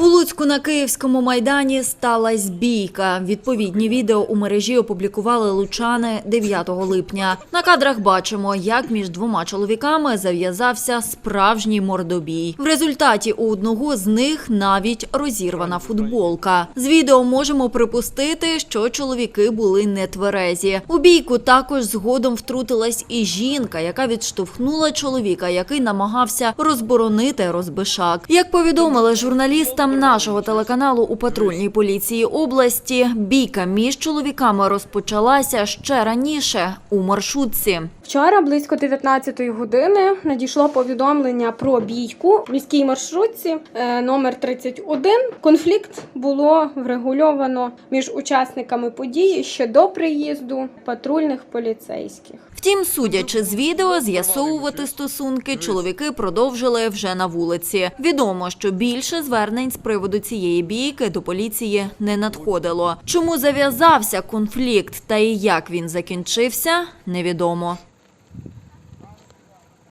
У Луцьку на Київському майдані сталася бійка. Відповідні відео у мережі опублікували лучани 9 липня. На кадрах бачимо, як між двома чоловіками зав'язався справжній мордобій. В результаті у одного з них навіть розірвана футболка. З відео можемо припустити, що чоловіки були нетверезі. У бійку також згодом втрутилась і жінка, яка відштовхнула чоловіка, який намагався розборонити розбишак. Як повідомили журналістам нашого телеканалу у патрульній поліції області, бійка між чоловіками розпочалася ще раніше у маршрутці. Вчора близько 19-ї години надійшло повідомлення про бійку в міській маршрутці е, номер 31. Конфлікт було врегульовано між учасниками події ще до приїзду патрульних поліцейських. Втім, судячи з відео, з'ясовувати стосунки чоловіки продовжили вже на вулиці. Відомо, що більше звернень з приводу цієї бійки до поліції не надходило. Чому зав'язався конфлікт та і як він закінчився, невідомо.